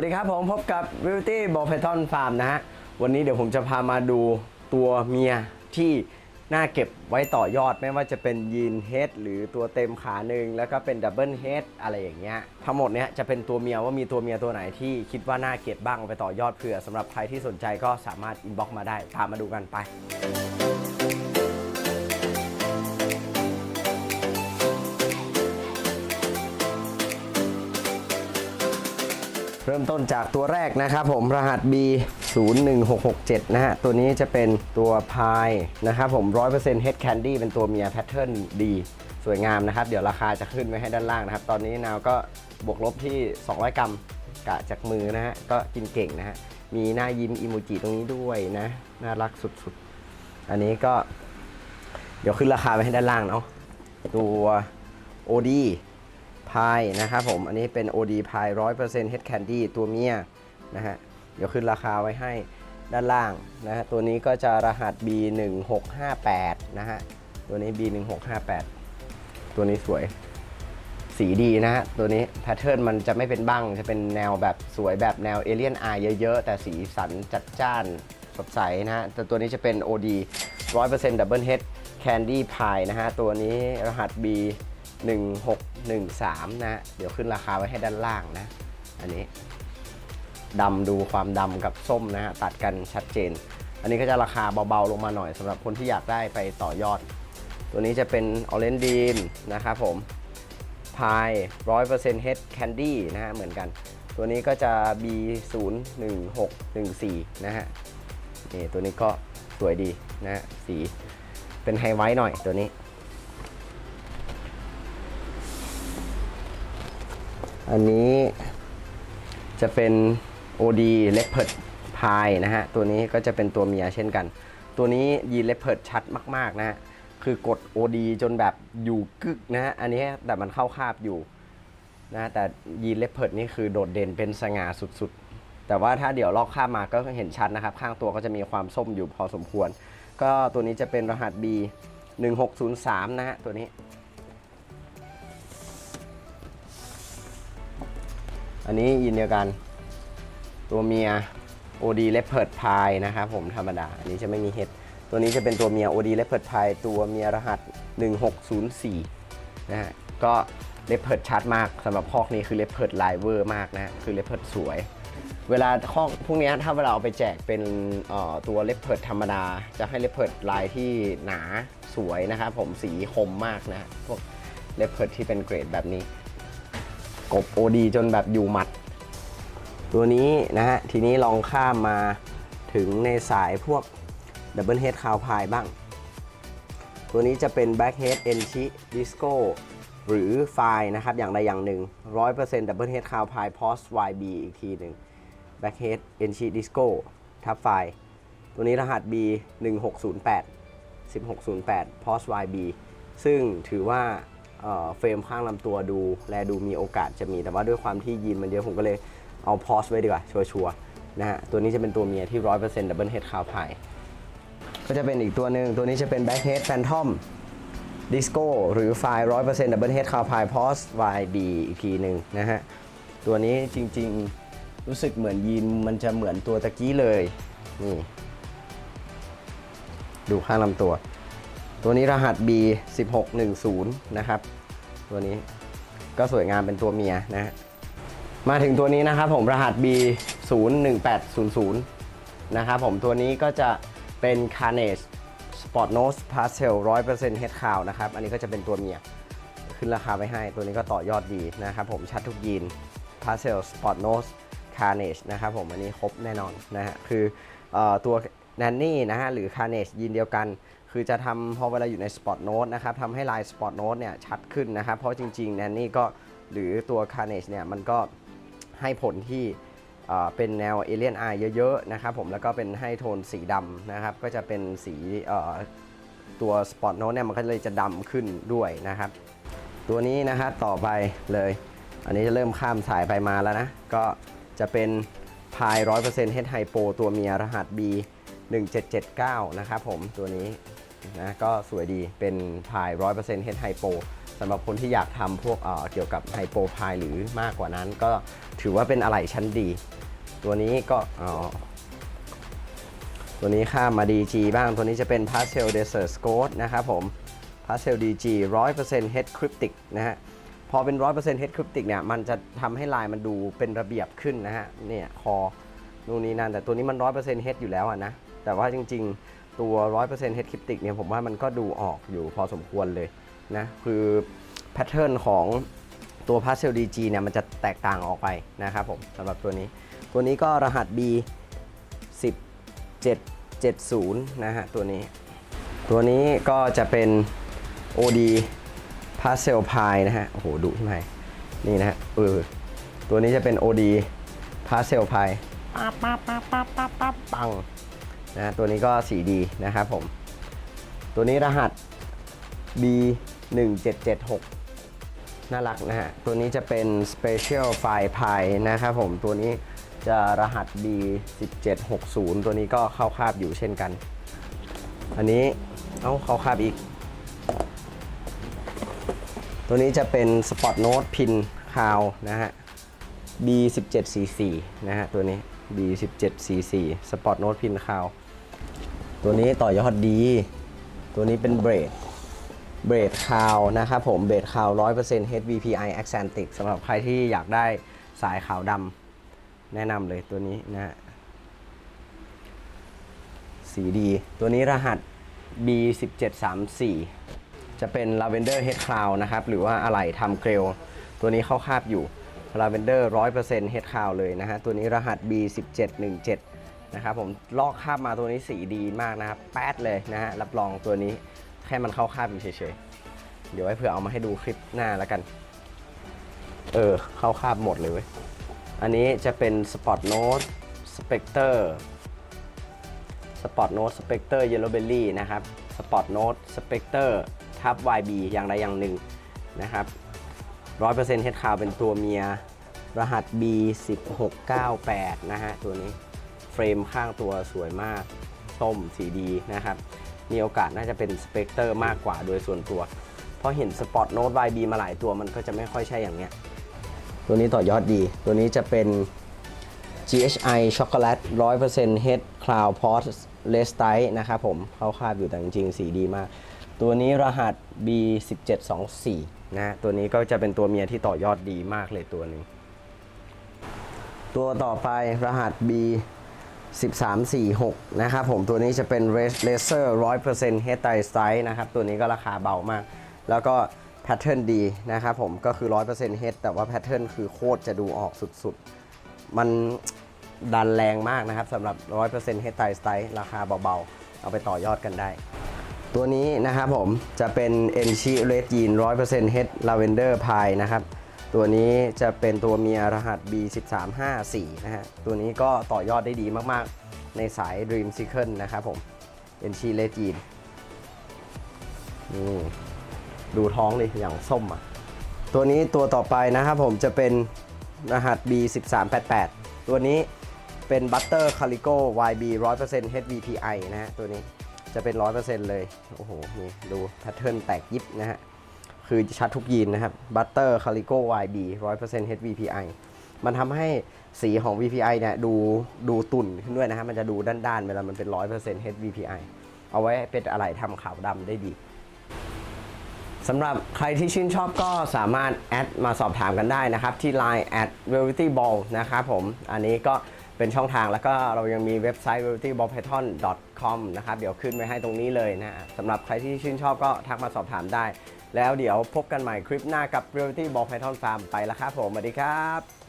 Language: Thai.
วัสดีครับผมพบกับ Beauty b o p y t o n Farm นะฮะ วันนี้เดี๋ยวผมจะพามาดูตัวเมียที่น่าเก็บไว้ต่อยอดไม่ว่าจะเป็นยีนเฮดหรือตัวเต็มขาหนึ่งแล้วก็เป็นดับเบิลเฮดอะไรอย่างเงี้ยทั้งหมดเนี้ยจะเป็นตัวเมียว่ามีตัวเมียตัวไหนที่คิดว่าน่าเก็บบ้างไปต่อยอดเผื่อสำหรับใครที่สนใจก็สามารถอินบ็อกมาได้ตามมาดูกันไป เริ่มต้นจากตัวแรกนะครับผมรหัส B 0 1 6 6 7 นะฮะ ตัวนี้จะเป็นตัวพายนะครับผม100% Head Candy เป็นตัวเมียแพทเทิร์นดีสวยงามนะครับ เดี๋ยวราคาจะขึ้นไว้ให้ด้านล่างนะครับ ตอนนี้นาวก็บวกลบที่ 200 กรัมกะจากมือนะฮะ ก็กินเก่งนะฮะ มีหน้ายิ้มอิโมจิตรงนี้ด้วยนะ น่ารักสุดๆ อันนี้ก็ เดี๋ยวขึ้นราคาไว้ให้ด้านล่างเนาะตัว OD พายนะครับผม อันนี้เป็น OD พาย100% Head Candy ตัวเมียนะฮะ เดี๋ยวขึ้นราคาไว้ให้ด้านล่างนะฮะ ตัวนี้ก็จะรหัส B1658 นะฮะ ตัวนี้ B1658 ตัวนี้สวย สีดีนะฮะ ตัวนี้แพทเทิร์นมันจะไม่เป็นบั้งจะเป็นแนวแบบสวยแบบแนวเอเลียนอายเยอะๆ แต่สีสันจัดจ้านสดใสนะฮะ แต่ตัวนี้จะเป็น OD 100% Double Head Candy Pie นะฮะ ตัวนี้รหัส B 1613นะฮะเดี๋ยวขึ้นราคาไว้ให้ด้านล่างนะ อันนี้ดำดูความดำกับส้มนะฮะตัดกันชัดเจน อันนี้ก็จะราคาเบาๆลงมาหน่อยสำหรับคนที่อยากได้ไปต่อยอด ตัวนี้จะเป็นออเรนดีนนะครับผมพาย100% Head Candy นะฮะเหมือนกัน ตัวนี้ก็จะ B 0 1 6 1 4 นะฮะนี่ตัวนี้ก็สวยดีนะฮะสีเป็นไฮไวท์หน่อยตัวนี้ อันนี้จะเป็น OD Leopard Pie นะฮะ ตัวนี้ก็จะเป็นตัวเมียเช่นกัน ตัวนี้ยีน Leopard ชัดมากๆนะฮะ คือกด OD จนแบบอยู่กึกนะฮะ อันนี้แต่มันเข้าคาบอยู่นะแต่ยีน Leopard นี่คือโดดเด่นเป็นสง่าสุดๆ แต่ว่าถ้าเดี๋ยวลอกคาบมาก็เห็นชัดนะครับ ข้างตัวก็จะมีความส้มอยู่พอสมควร ก็ตัวนี้จะเป็นรหัส B 1603นะฮะตัวนี้ อันนี้ยินเดียวกัน ตัวเมีย OD Leopard Pie นะครับผมธรรมดา อันนี้จะไม่มีเห็ด ตัวนี้จะเป็นตัวเมีย OD Leopard Pie ตัวเมียรหัส 1604 นะฮะ ก็เลปเพิร์ดชัดมากสำหรับคอกนี้คือเลปเพิร์ดลเวอร์มากนะ คือเลปเพิร์ดสวย เวลาคอกพวกนี้ถ้าเวลาเอาไปแจกเป็นตัวเลปเพิร์ดธรรมดา จะให้เลปเพิร์ดลายที่หนาสวยนะครับผมสีคมมากนะพวกเลปเพิร์ดที่เป็นเกรดแบบนี้ กบ OD จนแบบอยู่หมัด ตัวนี้นะฮะ ทีนี้ลองข้ามมาถึงในสายพวกดับเบิลเฮดคาวพายบ้าง ตัวนี้จะเป็น Black Head e n c h i Disco หรือไฟนะครับ อย่างใดอย่างหนึ่ง 100% Double Head Cow Pie Post YB อีกทีหนึ่ง Black Head e n c h i Disco ทับไฟตัวนี้รหัส B 1608 1608 Post YB ซึ่งถือว่า เฟรมข้างลำตัวดู แลดูมีโอกาสจะมี แต่ว่าด้วยความที่ยีนมันเยอะผมก็เลยเอา Post ไว้ดีกว่า ชัวร์ๆนะฮะ ตัวนี้จะเป็นตัวเมียที่ 100% Double Head Cow Pie ก็จะเป็นอีกตัวหนึ่งตัวนี้จะเป็น Black Head Phantom ดิสโก้หรือไฟล์100% Double Head Cow Pie Post YB อีกทีหนึ่งนะฮะ ตัวนี้จริงๆรู้สึกเหมือนยีนมันจะเหมือนตัวตะกี้เลย นี่ ดูข้างลำตัว ตัวนี้รหัส B 1610 นะครับ ตัวนี้ก็สวยงามเป็นตัวเมียนะ มาถึงตัวนี้นะครับผมรหัส B 01800 นะครับผมตัวนี้ก็จะเป็น Carnage Sport Nose Pastel 100% Head Cow นะครับ อันนี้ก็จะเป็นตัวเมีย ขึ้นราคาไปให้ ตัวนี้ก็ต่อยอดดีนะครับผมชัดทุกยีน Pastel Sport Nose Carnage นะครับผมอันนี้ครบแน่นอนนะฮะคือออตัว Nanny นะฮะหรือ Carnage ยีนเดียวกัน คือจะทำพอเวลาอยู่ใน Spot Nose นะครับทำให้ลาย Spot Nose เนี่ยชัดขึ้นนะครับ เพราะจริงๆ Nanny ก็หรือตัว Carnage เนี่ยมันก็ให้ผลที่เป็นแนวเอเลียนอายเยอะๆนะครับผมแล้วก็เป็นให้โทนสีดำนะครับ ก็จะเป็นสีตัวสปอตโนเนี่ยมันก็เลยจะดำขึ้นด้วยนะครับ ตัวนี้นะครับต่อไปเลย อันนี้จะเริ่มข้ามสายไปมาแล้วนะ ก็จะเป็นพาย100% Head Hypo ตัวเมียรหัส B 1779 นะครับผมตัวนี้ นะก็สวยดีเป็นพาย 100% Head Hypo สำหรับคนที่อยากทำพวกเอ่อเกี่ยวกับไฮโปพล์หรือมากกว่านั้น ก็ถือว่าเป็นอะไหล่ชั้นดี ตัวนี้ก็ตัวนี้ข้ามมา DG บ้างตัวนี้จะเป็น Pastel Desert Scott นะครับผม Pastel DG 100% Head Cryptic นะฮะพอเป็น 100% Head Cryptic เนี่ยมันจะทำให้ลายมันดูเป็นระเบียบขึ้นนะฮะเนี่ยคอนู่นนี่นั่นแต่ตัวนี้มัน 100% Head อยู่แล้วอะนะ แต่ว่าจริง ๆ ตัว 100% Head Cryptic เนี่ยผมว่ามันก็ดูออกอยู่พอสมควรเลยนะคือแพทเทิร์นของตัว Pastel DG เนี่ยมันจะแตกต่างออกไปนะครับผมสำหรับตัวนี้ ตัวนี้ก็รหัส B 1770 นะฮะตัวนี้ ตัวนี้ก็จะเป็น OD Pastel Pie นะฮะโอ้โหดุใช่ไหมนี่นะฮะเออตัวนี้จะเป็น OD Pastel Pie ปั๊บปั๊บปั๊บปั๊บปั๊บปั๊บปัง นะตัวนี้ก็สีดีนะครับผม ตัวนี้รหัส B 1 7 7 6 น่ารักนะฮะ ตัวนี้จะเป็น Special File Pie นะครับผม ตัวนี้จะรหัส B 1 7 6 0 ตัวนี้ก็เข้าคาบอยู่เช่นกัน อันนี้ เอ้าเข้าคาบอีก ตัวนี้จะเป็น Spot Note Pin คาวนะฮะ B 1 7 4 4 นะฮะตัวนี้ B 1 7 4 4 Spot Note Pin คาว ตัวนี้ต่อยอดดี ตัวนี้เป็นเบรดเบรดคาวนะครับผมเบรดคาว100% HVPI Accentic สำหรับใครที่อยากได้สายขาวดำแนะนำเลยตัวนี้นะฮะสีดี ตัวนี้รหัส B 1 7 3 4 จะเป็น Lavender Head Cloud นะครับ หรือว่าอะไหล่ทำเกลตัวนี้เข้าคาบอยู่ Lavender 100% Head Cloud เฮดคาวเลยนะฮะ ตัวนี้รหัส B 1 7 1 7 นะครับผมลอกคาบมาตัวนี้สีดีมากนะครับ แป๊ดเลยนะฮะ รับรองตัวนี้แค่มันเข้าคาบอยู่เฉยๆ เดี๋ยวไว้เผื่อเอามาให้ดูคลิปหน้าแล้วกัน เออ เข้าคาบหมดเลยเว้ย อันนี้จะเป็น Spot Note Spectre Spot Note Spectre Yellow Belly นะครับ Spot Note Spectre ทับ YB อย่างใดอย่างหนึ่งนะครับ 100% Head Cloud เป็นตัวเมีย รหัส B 1 6 9 8 นะฮะ ตัวนี้เฟรมข้างตัวสวยมากส้มสีดีนะครับ มีโอกาสน่าจะเป็น Spectre มากกว่าโดยส่วนตัวเพราะเห็น Spot Note YB มาหลายตัวมันก็จะไม่ค่อยใช่อย่างเนี้ย ตัวนี้ต่อยอดดี ตัวนี้จะเป็น GHI ช็อกโกแลต100% Head Cloud Post l e s t i นะครับผม เข้าคาบอยู่แต่จริงๆสีดีมาก ตัวนี้รหัส B 1 7 2 4 นะตัวนี้ก็จะเป็นตัวเมียที่ต่อยอดดีมากเลยตัวหนึ่งตัวต่อไปรหัส B 1346 นะครับผมตัวนี้จะเป็น Laser 100% Head Tie Style นะครับ ตัวนี้ก็ราคาเบามาก แล้วก็แพทเทิร์นดีนะครับผมก็คือ 100% Head แต่ว่าแพทเทิร์นคือโคตรจะดูออกสุดๆ มันดันแรงมากนะครับสำหรับ 100% Head Tie Style ราคาเบาๆ เอาไปต่อยอดกันได้ ตัวนี้นะครับผมจะเป็น e n c h i Red Jean 100% Head Lavender Pie นะครับ ตัวนี้จะเป็นตัวเมียรหัส B1354 นะฮะ ตัวนี้ก็ต่อยอดได้ดีมากๆ ในสาย Dream Cycle นะครับผม e n c h i Red Jean นี่ดูท้องเลยอย่างส้มอะ ตัวนี้ตัวต่อไปนะครับผมจะเป็นรหัส B1388 ตัวนี้เป็น Butter Calico YB 100% HVPI นะฮะตัวนี้ จะเป็น100%เลย โอ้โห นี่ดูแพทเทิร์นแตกยิบนะฮะ คือชัดทุกยีนนะครับ Butter Calico YB 100% HVPI มันทำให้สีของ VPI เนี่ยดูดูตุ่นขึ้นด้วยนะฮะ มันจะดูด้านๆ เวลามันเป็น100% HVPI เอาไว้เป็นอะไหล่ทำขาวดำได้ดีสำหรับใครที่ชื่นชอบก็สามารถแอดมาสอบถามกันได้นะครับ ที่ Line at velvety ball นะครับผม อันนี้ก็เป็นช่องทางแล้วก็เรายังมีเว็บไซต์ .com นะครับ เดี๋ยวขึ้นไว้ให้ตรงนี้เลยนะสำหรับใครที่ชื่นชอบก็ทักมาสอบถามได้ แล้วเดี๋ยวพบกันใหม่คลิปหน้ากับ Reality ball python farm ไปแล้วครับผมสวัสดีครับ